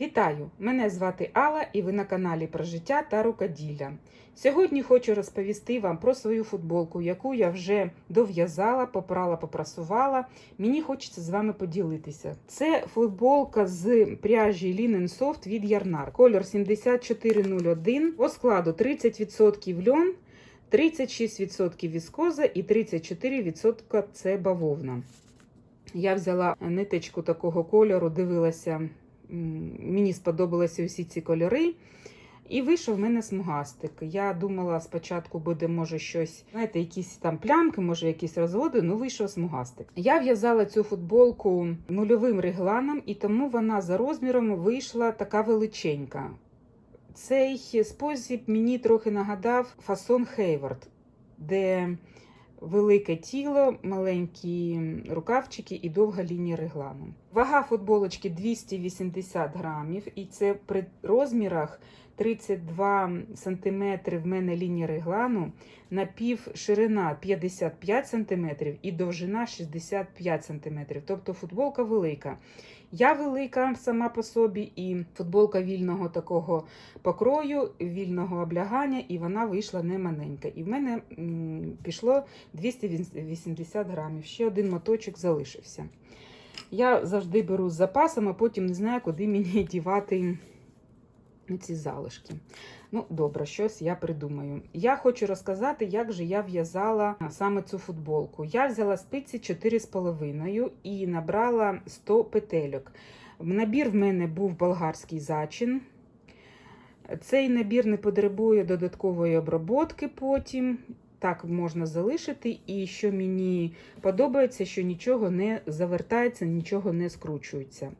Вітаю! Мене звати Алла і ви на каналі про життя та рукоділля. Сьогодні хочу розповісти вам про свою футболку, яку я вже дов'язала, попрала, попрасувала. Мені хочеться з вами поділитися. Це футболка з пряжі Linen Soft від Ярнар. Кольор 7401. По складу 30% льон, 36% віскоза і 34% це бавовна. Я взяла ниточку такого кольору, дивилася. Мені сподобалися усі ці кольори. І вийшов в мене смугастик. Я думала, спочатку буде, може, щось, знаєте, якісь там плямки, може, якісь розводи, ну вийшов смугастик. Я в'язала цю футболку нульовим регланом, і тому вона за розміром вийшла така величенька. Цей спосіб мені трохи нагадав фасон Хейвард, де велике тіло, маленькі рукавчики і довга лінія реглану. Вага футболочки 280 грамів, і це при розмірах 32 см в мене лінія реглану, напів ширина 55 см і довжина 65 см. Тобто футболка велика. Я велика сама по собі, і футболка вільного такого покрою, вільного облягання, і вона вийшла не маленька. І в мене пішло 280 грамів. Ще один моточок залишився. Я завжди беру з запасом, а потім не знаю, куди мені дівати ці залишки. Ну, добре, щось я придумаю. Я хочу розказати, як же я в'язала саме цю футболку. Я взяла спиці 4,5 і набрала 100 петельок. Набір в мене був болгарський зачин. Цей набір не потребує додаткової оброботки потім. Так можна залишити, і що мені подобається, що нічого не завертається, нічого не скручується.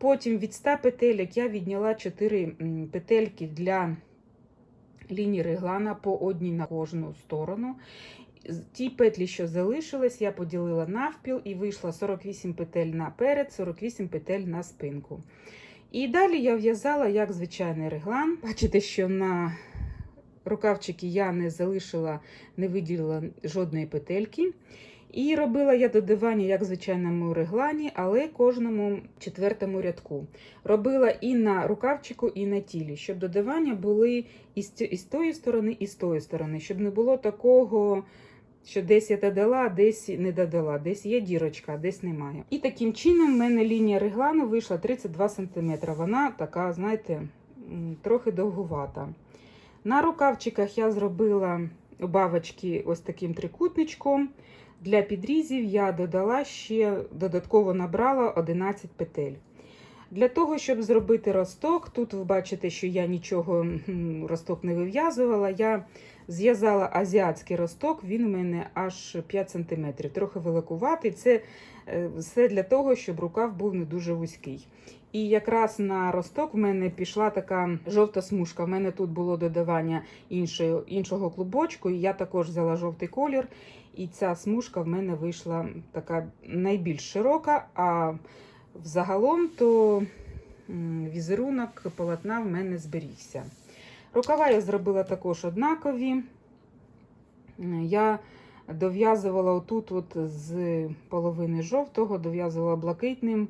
Потім від 100 петельок я відняла 4 петельки для лінії реглана по одній на кожну сторону. Ті петлі, що залишились, я поділила навпіл і вийшла 48 петель наперед, 48 петель на спинку. І далі я в'язала як звичайний реглан. Бачите, що на рукавчики я не залишила, не виділила жодної петельки. І робила я додавання як звичайному реглані, але кожному четвертому рядку. Робила і на рукавчику, і на тілі, щоб додавання були і з тої сторони, і з тої сторони, щоб не було такого, що десь я додала, десь не додала, десь є дірочка, десь немає. І таким чином в мене лінія реглану вийшла 32 см. Вона така, знаєте, трохи довгувата. На рукавчиках я зробила бавочки ось таким трикутничком. Для підрізів я додала ще додатково набрала 11 петель. Для того, щоб зробити росток, тут ви бачите, що я нічого росток не вив'язувала. Я зв'язала азіатський росток, він у мене аж 5 см, трохи великуватий. Це все для того, щоб рукав був не дуже вузький. І якраз на росток в мене пішла така жовта смужка. В мене тут було додавання іншого клубочку, і я також взяла жовтий колір. І ця смужка в мене вийшла така найбільш широка, а взагалом то візерунок полотна в мене зберігся. Рукава я зробила також однакові. Я дов'язувала отут от з половини жовтого, дов'язувала блакитним,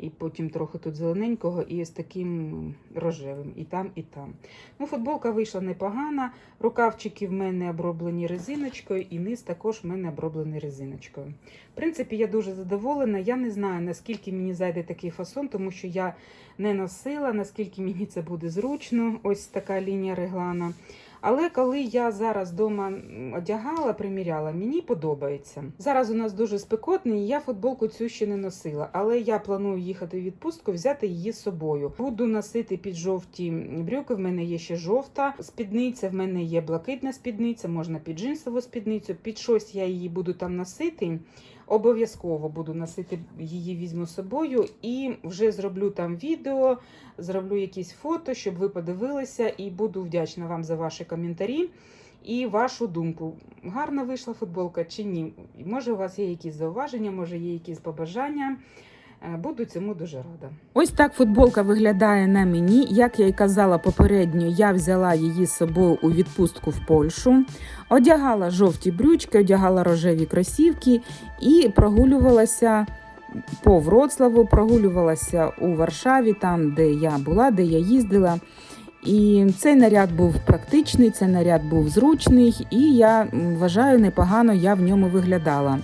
і потім трохи тут зелененького, і з таким рожевим, і там, і там. Ну, Футболка вийшла непогана. Рукавчики в мене оброблені резиночкою, і низ також в мене оброблений резиночкою. В принципі, я дуже задоволена. Я не знаю, наскільки мені зайде такий фасон, тому що я не носила, наскільки мені це буде зручно. Ось така лінія реглана. Але коли я зараз вдома одягала, приміряла, мені подобається. Зараз у нас дуже спекотно, і я футболку цю ще не носила, але я планую їхати в відпустку, взяти її з собою. Буду носити під жовті брюки. В мене є ще жовта спідниця, в мене є блакитна спідниця, можна під джинсову спідницю. Під щось я її буду там носити. Обов'язково буду носити її, візьму з собою і вже зроблю там відео, зроблю якісь фото, щоб ви подивилися, і буду вдячна вам за ваші коментарі і вашу думку. Гарна вийшла футболка чи ні? Може, у вас є якісь зауваження, може є якісь побажання. Буду цьому дуже рада. Ось так футболка виглядає на мені. Як я й казала попередньо, я взяла її з собою у відпустку в Польщу, одягала жовті брючки, одягала рожеві кросівки і прогулювалася по Вроцлаву, прогулювалася у Варшаві, там, де я була, де я їздила. І цей наряд був практичний, цей наряд був зручний, і я вважаю, непогано я в ньому виглядала.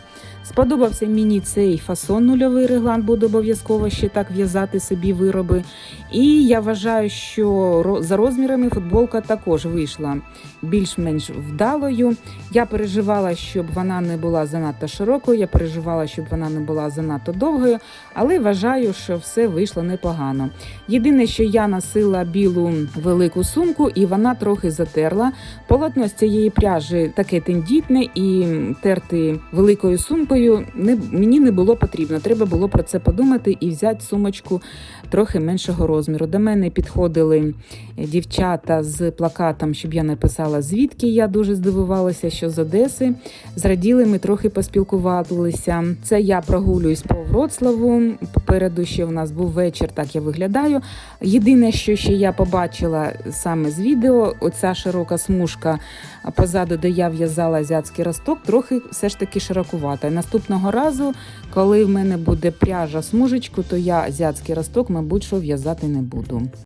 Сподобався мені цей фасон нульовий реглан, буду обов'язково ще так в'язати собі вироби. І я вважаю, що за розмірами футболка також вийшла більш-менш вдалою. Я переживала, щоб вона не була занадто широкою, я переживала, щоб вона не була занадто довгою, але вважаю, що все вийшло непогано. Єдине, що я носила білу велику сумку, і вона трохи затерла. Полотно з цієї пряжі таке тендітне, і терти великою сумкою не, мені не було потрібно. Треба було про це подумати і взяти сумочку трохи меншого розміру. До мене підходили дівчата з плакатом, щоб я написала звідки. Я дуже здивувалася, що з Одеси. Зраділи, ми трохи поспілкувалися. Це я прогулююсь по Вроцлаву. Попереду ще в нас був вечір, так я виглядаю. Єдине, що ще я побачила саме з відео, оця широка смужка позаду, де я в'язала азіатський росток, трохи все ж таки широкувата. Наступного разу, коли в мене буде пряжа смужечку, то я азіатський росток, мабуть, що в'язати не буду.